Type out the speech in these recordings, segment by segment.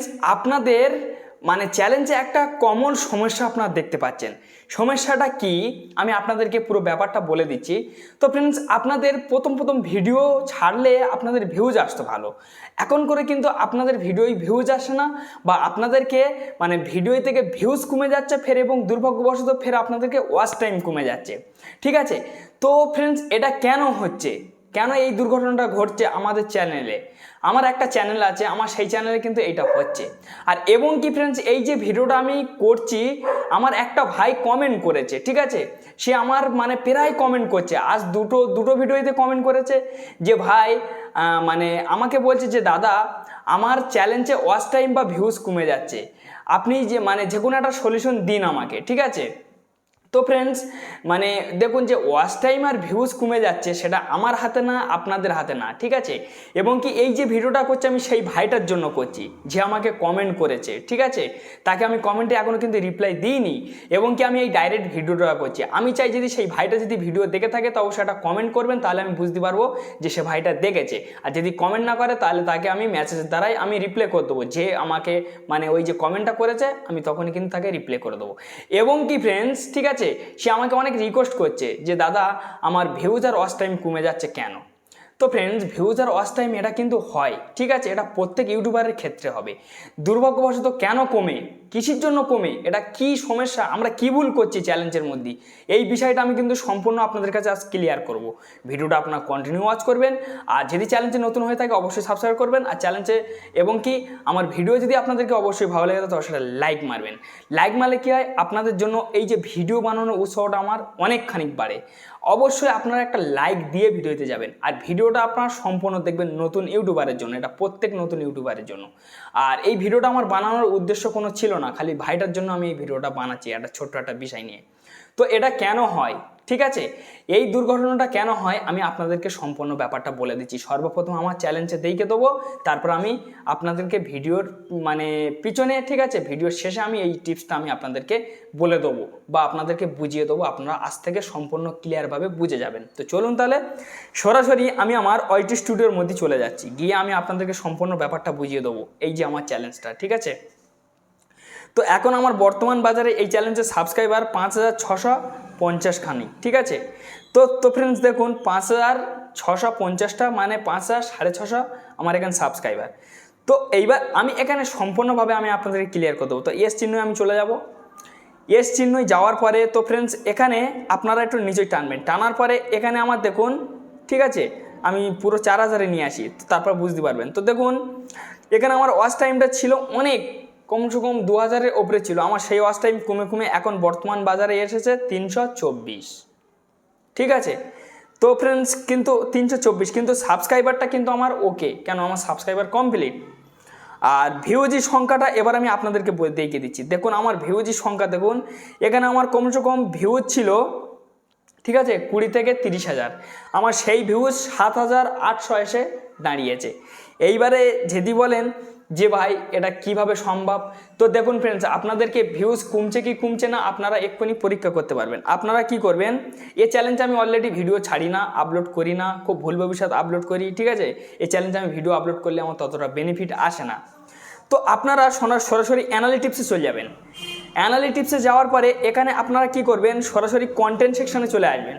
Friends আপনাদের মানে চ্যালেঞ্জে একটা কমন সমস্যা আপনারা দেখতে পাচ্ছেন। সমস্যাটা কি? আমি আপনাদেরকে পুরো ব্যাপারটা বলে দিচ্ছি। তো ফ্রেন্ডস আপনাদের প্রথম প্রথম ভিডিও ছাড়লে আপনাদের ভিউজ আসতো ভালো। এখন করে কিন্তু আপনাদের ভিডিওই ভিউজ আসে না বা আপনাদেরকে মানে ভিডিও থেকে ভিউজ কমে যাচ্ছে ফের এবং দুর্ভাগ্যবশত ফের আপনাদেরকে ওয়াচ টাইম কমে যাচ্ছে। ঠিক আছে? তো ফ্রেন্ডস এটা কেন হচ্ছে? কেন এই দুর্ঘটনাটা ঘটছে আমাদের চ্যানেলে? আমার একটা চ্যানেল আছে, আমার সেই চ্যানেলে কিন্তু এইটা হচ্ছে। আর এবং কি ফ্রেন্ডস এই যে ভিডিওটা আমি করছি, আমার একটা ভাই কমেন্ট করেছে, ঠিক আছে? সে আমার মানে প্রায় কমেন্ট করছে। আজ দুটো দুটো ভিডিওতে কমেন্ট করেছে যে, ভাই মানে আমাকে বলছে যে, দাদা, আমার চ্যালেঞ্জে ওয়াচ টাইম বা ভিউজ কমে যাচ্ছে। আপনি যে মানে যে কোনো একটা সলিউশন দিন আমাকে, ঠিক আছে? তো ফ্রেন্ডস মানে দেখুন যে ওয়াচ টাইম আর ভিউজ কমে যাচ্ছে, সেটা আমার হাতে না, আপনাদের হাতে না, ঠিক আছে? এবং কি এই যে ভিডিওটা করছি আমি সেই ভাইটার জন্য করছি, যে আমাকে কমেন্ট করেছে, ঠিক আছে? তাকে আমি কমেন্টে এখনও কিন্তু রিপ্লাই দিইনি, এবং কি আমি এই ডাইরেক্ট ভিডিওটা করছি। আমি চাই যদি সেই ভাইটা যদি ভিডিও দেখে থাকে, তো একটা কমেন্ট করবেন, তাহলে আমি বুঝতে পারব যে সে ভাইটা দেখেছে। আর যদি কমেন্ট না করে, তাহলে তাকে আমি মেসেজের দ্বারাই আমি রিপ্লাই করে দেবো, যে আমাকে মানে ওই যে কমেন্টটা করেছে, আমি তখনই কিন্তু তাকে রিপ্লাই করে দেবো। এবং কি ফ্রেন্ডস ঠিক আছে? সে আমাকে অনেক রিকোয়েস্ট করছে যে, দাদা, আমার ভিউজ আর ওয়াচ টাইম কমে যাচ্ছে কেন? তো ফ্রেন্ডস ভিউজ আর ওয়াচ টাইম এটা কিন্তু হয়, ঠিক আছে? এটা প্রত্যেক ইউটিউবারের ক্ষেত্রে হবে। দুর্ভাগ্যবশত কেন কমে? কিসের জন্য কমে? এটা কি সমস্যা? আমরা কি ভুল করছি চ্যালেঞ্জের মধ্যে? এই বিষয়টা আমি কিন্তু সম্পূর্ণ আপনাদের কাছে আজ ক্লিয়ার করব। ভিডিওটা আপনারা কন্টিনিউ ওয়াচ করবেন। আর যদি চ্যালেঞ্জে নতুন হয়ে থাকে, অবশ্যই সাবস্ক্রাইব করবেন। আর চ্যালেঞ্জে এবং কি, আমার ভিডিও যদি আপনাদেরকে অবশ্যই ভালো লাগে তো সেটা লাইক মারবেন। লাইক মারলে কি হয়? আপনাদের জন্য এই যে ভিডিও বানানোর উৎসাহটা আমার অনেকখানি বাড়ে। অবশ্যই আপনারা একটা লাইক দিয়ে ভিডিওতে যাবেন। আর ভিডিওটা আপনারা সম্পূর্ণ দেখবেন নতুন ইউটিউবারের জন্য। এটা প্রত্যেক নতুন ইউটিউবারের জন্য। আর এই ভিডিওটা আমার বানানোর উদ্দেশ্য কোনো ছিল না, খালি ভাইটার জন্য আমি এই ভিডিওটা বানাচ্ছি, একটা ছোট্ট একটা বিষয় নিয়ে। তো এটা কেন হয়? ঠিক আছে? এই দুর্ঘটনাটা কেন হয়? আমি আপনাদেরকে সম্পূর্ণ ব্যাপারটা বলে দিচ্ছি। সর্বপ্রথম আমার চ্যালেঞ্জে দেখে দেবো, তারপর আমি আপনাদেরকে ভিডিওর মানে পিছনে, ঠিক আছে? ভিডিওর শেষে আমি এই টিপসটা আমি আপনাদেরকে বলে দেবো বা আপনাদেরকে বুঝিয়ে দেবো, আপনারা আজ থেকে সম্পূর্ণ ক্লিয়ারভাবে বুঝে যাবেন। তো চলুন তাহলে, সরাসরি আমি আমার ওয়াইটি স্টুডিওর মধ্যে চলে যাচ্ছি। গিয়ে আমি আপনাদেরকে সম্পূর্ণ ব্যাপারটা বুঝিয়ে দেবো, এই যে আমার চ্যালেঞ্জটা ঠিক আছে? তো এখন আমার বর্তমান বাজারে এই চ্যালেঞ্জের সাবস্ক্রাইবার পাঁচ হাজার ছশো পঞ্চাশখানি, ঠিক আছে? তো তো ফ্রেন্ডস দেখুন, পাঁচ হাজার ছশো পঞ্চাশটা মানে পাঁচ হাজার সাড়ে ছশো আমার এখানে সাবস্ক্রাইবার তো এইবার আমি এখানে সম্পূর্ণভাবে আমি আপনাদেরকে ক্লিয়ার করে দেবো। তো এস চিহ্ন আমি চলে যাব। এস চিহ্নই যাওয়ার পরে তো ফ্রেন্ডস এখানে আপনারা একটু নিচেই টানবেন। টানার পরে এখানে আমার দেখুন, ঠিক আছে? আমি পুরো চার হাজারে নিয়ে আসি, তারপর বুঝতে পারবেন। তো দেখুন, এখানে আমার ওয়াচ টাইমটা ছিল অনেক। কমসে কম দু হাজারের ওপরে ছিল। আমার সেই ওয়াচ টাইম কমে কমে এখন বর্তমান বাজারে এসেছে তিনশো চব্বিশ। ঠিক আছে? তো ফ্রেন্ডস কিন্তু তিনশো চব্বিশ, কিন্তু সাবস্ক্রাইবারটা কিন্তু আমার ওকে কেন? আমার সাবস্ক্রাইবার কমপ্লিট আর ভিউজি সংখ্যাটা এবার আমি আপনাদেরকে দেখিয়ে দিচ্ছি। দেখুন, আমার ভিউজি সংখ্যা দেখুন, এখানে আমার কমসে কম ভিউজ ছিল, ঠিক আছে, কুড়ি থেকে তিরিশ হাজার। আমার সেই ভিউজ সাত হাজার আটশো এসে দাঁড়িয়েছে। এইবারে যদি বলেন যে ভাই, এটা কীভাবে সম্ভব? তো দেখুন ফ্রেন্ডস আপনাদেরকে ভিউজ কমছে কি কমছে না, আপনারা এক্ষুনি পরীক্ষা করতে পারবেন। আপনারা কি করবেন? এ চ্যালেঞ্জ আমি অলরেডি ভিডিও ছাড়ি না আপলোড করি না, খুব ভুল ভবিষ্যৎ আপলোড করি, ঠিক আছে? এই চ্যালেঞ্জে আমি ভিডিও আপলোড করলে আমার ততটা বেনিফিট আসে না। তো আপনারা সরাসরি অ্যানালিটিক্সে চলে যাবেন। অ্যানালিটিক্সে যাওয়ার পরে এখানে আপনারা কি করবেন? সরাসরি কন্টেন্ট সেকশনে চলে আসবেন।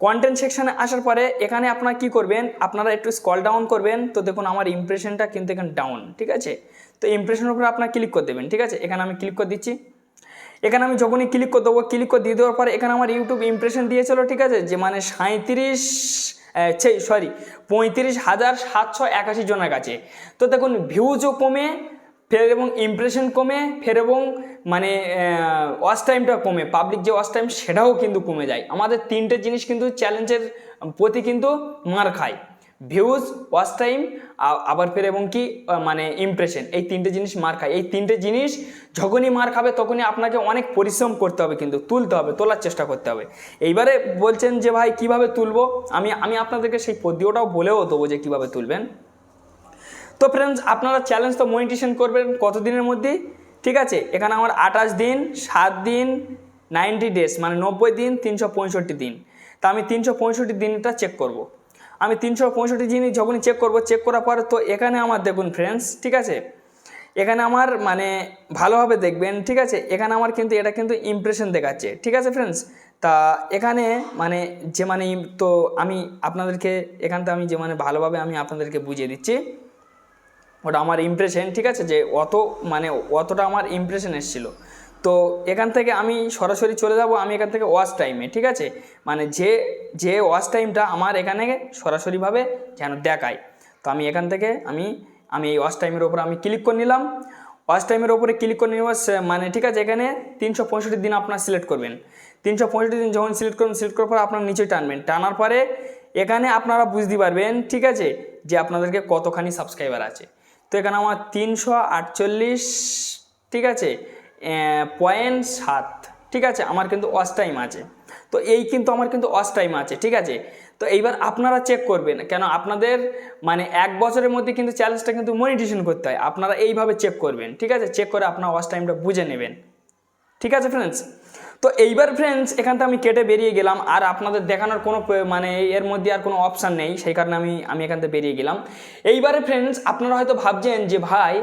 কন্টেন্ট সেকশানে আসার পরে এখানে আপনারা কি করবেন? আপনারা একটু স্কল ডাউন করবেন। তো দেখুন আমার ইমপ্রেশনটা কিন্তু এখানে ডাউন ঠিক আছে? তো ইমপ্রেশনের উপরে আপনারা ক্লিক করে দেবেন, ঠিক আছে? এখানে আমি ক্লিক করে দিচ্ছি। এখানে আমি যখনই ক্লিক করে দেবো ক্লিক করে দিয়ে দেওয়ার পরে এখানে আমার ইউটিউব ইমপ্রেশন দিয়েছিল ঠিক আছে? যে মানে সাঁত্রিশ সেই সরি পঁয়ত্রিশ হাজার সাতশো একাশি জনের কাছে। তো দেখুন ভিউজও কমে ফের এবং ইমপ্রেশন কমে ফের এবং মানে ওয়াচ টাইমটা কমে পাবলিক যে ওয়াচ টাইম সেটাও কিন্তু কমে যায়। আমাদের তিনটে জিনিস কিন্তু চ্যালেঞ্জের প্রতি কিন্তু মার খায়। ভিউজ ওয়াচ টাইম আবার ফের এবং কি মানে ইমপ্রেশন এই তিনটে জিনিস মার খায়। এই তিনটে জিনিস যখনই মার খাবে তখনই আপনাকে অনেক পরিশ্রম করতে হবে কিন্তু, তুলতে হবে, তোলার চেষ্টা করতে হবে। এইবারে বলছেন যে, ভাই, কীভাবে তুলবো? আমি আমি আপনাদেরকে সেই পদ্ধতিটাও বলেও দেবো যে, কীভাবে তুলবেন। তো ফ্রেন্ডস আপনারা চ্যালেঞ্জ তো মনিটেশন করবেন কত দিনের মধ্যে? ঠিক আছে, এখানে আমার আঠাশ দিন, সাত দিন নাইনটি ডেজ মানে নব্বই দিন, তিনশো পঁয়ষট্টি দিন। তা আমি তিনশো পঁয়ষট্টি দিনটা চেক করব। আমি তিনশো পঁয়ষট্টি দিন যখনই চেক করব চেক করার পরে তো এখানে আমার দেখুন ফ্রেন্ডস ঠিক আছে? এখানে আমার মানে ভালোভাবে দেখবেন, ঠিক আছে? এখানে আমার কিন্তু, এটা কিন্তু ইমপ্রেশন দেখাচ্ছে, ঠিক আছে ফ্রেন্ডস তা এখানে মানে যে মানে তো আমি আপনাদেরকে এখানতে আমি যে মানে ভালোভাবে আমি আপনাদেরকে বুঝিয়ে দিচ্ছি। ওটা আমার ইমপ্রেশন ঠিক আছে, যে অত মানে অতটা আমার ইমপ্রেশন এসেছিল। তো এখান থেকে আমি সরাসরি চলে যাব, আমি এখান থেকে ওয়াচ টাইমে ঠিক আছে? মানে যে যে ওয়াচ টাইমটা আমার এখানে সরাসরিভাবে যেন দেখায়। তো আমি এখান থেকে, আমি আমি এই ওয়াচ টাইমের ওপর আমি ক্লিক করে নিলাম। ওয়াচ টাইমের ওপরে ক্লিক করে নেওয়ার সে- মানে ঠিক আছে, এখানে তিনশো পঁয়ষট্টি দিন আপনার সিলেক্ট করবেন। তিনশো পঁয়ষট্টি দিন যখন সিলেক্ট করবেন সিলেক্ট করার পর আপনার নিচে টানবেন। টানার পরে এখানে আপনারা বুঝতে পারবেন, ঠিক আছে, যে আপনাদেরকে কতখানি সাবস্ক্রাইবার আছে। তো এখানে আমার তিনশো আটচল্লিশ, ঠিক আছে? পয়েন্ট সাত, ঠিক আছে? আমার কিন্তু ওয়াচ টাইম আছে। তো এই কিন্তু আমার কিন্তু ওয়াচ টাইম আছে, ঠিক আছে? তো এইবার আপনারা চেক করবেন, কেন আপনাদের মানে এক বছরের মধ্যে কিন্তু চ্যালেঞ্জটা কিন্তু মনিটেশন করতে হয়। আপনারা এইভাবে চেক করবেন, ঠিক আছে? চেক করে আপনার ওয়াচ টাইমটা বুঝে নেবেন। ঠিক আছে ফ্রেন্ডস তো এইবার ফ্রেন্ডস এখান আমি কেটে বেরিয়ে গেলাম। আর আপনাদের দেখানোর কোনো মানে এর মধ্যে আর কোনো অপশান নেই। সেই কারণে আমি আমি এখান থেকে বেরিয়ে গেলাম। এইবারে ফ্রেন্ডস আপনারা হয়তো ভাবছেন যে, ভাই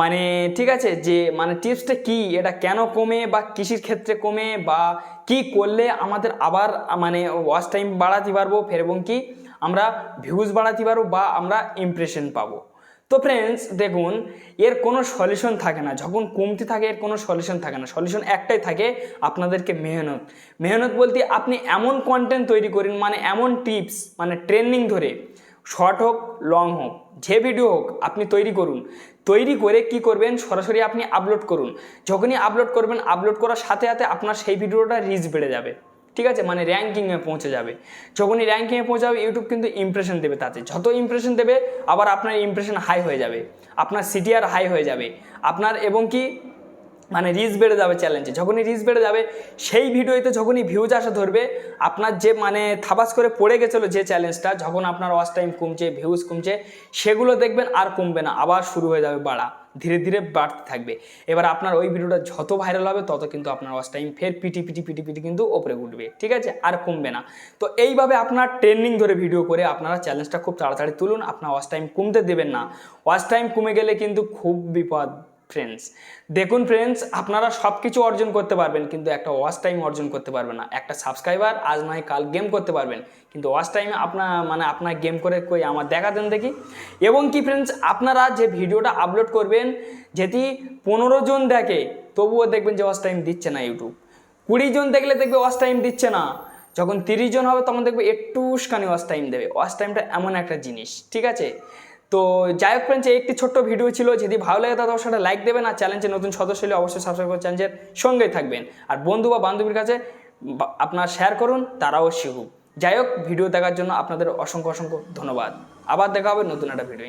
মানে ঠিক আছে, যে মানে টিপসটা কি? এটা কেন কমে বা কৃষির ক্ষেত্রে কমে বা কি করলে আমাদের আবার মানে ওয়াচ টাইম বাড়াতে পারব? ফের এবং কি আমরা ভিউজ বাড়াতে পারব বা আমরা ইমপ্রেশন পাবো? তো ফ্রেন্ডস দেখুন, এর কোনো সলিউশন থাকে না। যখন কমতি থাকে, এর কোনো সলিউশন থাকে না। সলিউশন একটাই থাকে আপনাদেরকে মেহনত। মেহনত বলতে আপনি এমন কন্টেন্ট তৈরি করুন মানে এমন টিপস মানে ট্রেনিং ধরে শর্ট হোক লং হোক, যে ভিডিও হোক, আপনি তৈরি করুন। তৈরি করে কি করবেন? সরাসরি আপনি আপলোড করুন। যখনই আপলোড করবেন আপলোড করার সাথে সাথে আপনার সেই ভিডিওটা রিচ বেড়ে যাবে। ঠিক আছে? মানে র্যাঙ্কিংয়ে পৌঁছে যাবে। যখনই র্যাঙ্কিংয়ে পৌঁছাবে ইউটিউব কিন্তু ইমপ্রেশন দেবে তাতে। যত ইমপ্রেশন দেবে, আবার আপনার ইমপ্রেশন হাই হয়ে যাবে। আপনার সিটিআর হাই হয়ে যাবে। আপনার এবং কি মানে রিচ বেড়ে যাবে চ্যালেঞ্জে যখনই রিচ বেড়ে যাবে, সেই ভিডিওতে যখনই ভিউজ আসা ধরবে, আপনার যে মানে থাবাস করে পড়ে গেছিল যে চ্যালেঞ্জটা যখন আপনার ওয়াচ টাইম কমছে ভিউজ কমছে, সেগুলো দেখবেন আর কমবে না। আবার শুরু হয়ে যাবে বাড়া। ধীরে ধীরে বাড়তে থাকবে। এবার আপনার ওই ভিডিওটা যত ভাইরাল হবে, তত কিন্তু আপনার ওয়াচ টাইম ফের পিটি পিটি পিটি পিটি কিন্তু ওপরে উঠবে। ঠিক আছে? আর কমবে না। তো এইভাবে আপনার ট্রেন্ডিং ধরে ভিডিও করে আপনারা চ্যালেঞ্জটা খুব তাড়াতাড়ি তুলুন। আপনার ওয়াচ টাইম কমতে দেবেন না। ওয়াচ টাইম কমে গেলে কিন্তু খুব বিপদ। ফ্রেন্ডস দেখুন ফ্রেন্ডস আপনারা সব কিছু অর্জন করতে পারবেন, কিন্তু একটা ওয়াচ টাইম অর্জন করতে পারবেন না। একটা সাবস্ক্রাইবার আজ নয়, কাল গেম করতে পারবেন। কিন্তু ওয়াচ টাইমে আপনার মানে আপনার গেম করে কই আমার দেখা দেন দেখি। এবং কি ফ্রেন্ডস আপনারা যে ভিডিওটা আপলোড করবেন, যেটি পনেরো জন দেখে, তবুও দেখবেন যে ওয়াচ টাইম দিচ্ছে না ইউটিউব কুড়ি জন দেখলে দেখবে ওয়াচ টাইম দিচ্ছে না। যখন তিরিশ জন হবে, তখন দেখবে একটুখানি ওয়াচ টাইম দেবে। ওয়াচ টাইমটা এমন একটা জিনিস, ঠিক আছে? তো যাই হোক ফ্রেন্ডস এই একটি ছোট্ট ভিডিও ছিল। যদি ভালো লাগে তাহলে অবশ্যই লাইক দেবেন আর চ্যানেলটি নতুন সদস্য হলে অবশ্যই সাবস্ক্রাইব করে চ্যানেলের সঙ্গেই থাকবেন। আর বন্ধু বা বান্ধবীর কাছে আপনার শেয়ার করুন, তারাও শিখুক। যাই হোক ভিডিও দেখার জন্য আপনাদের অসংখ্য অসংখ্য ধন্যবাদ। আবার দেখা হবে নতুন একটা ভিডিও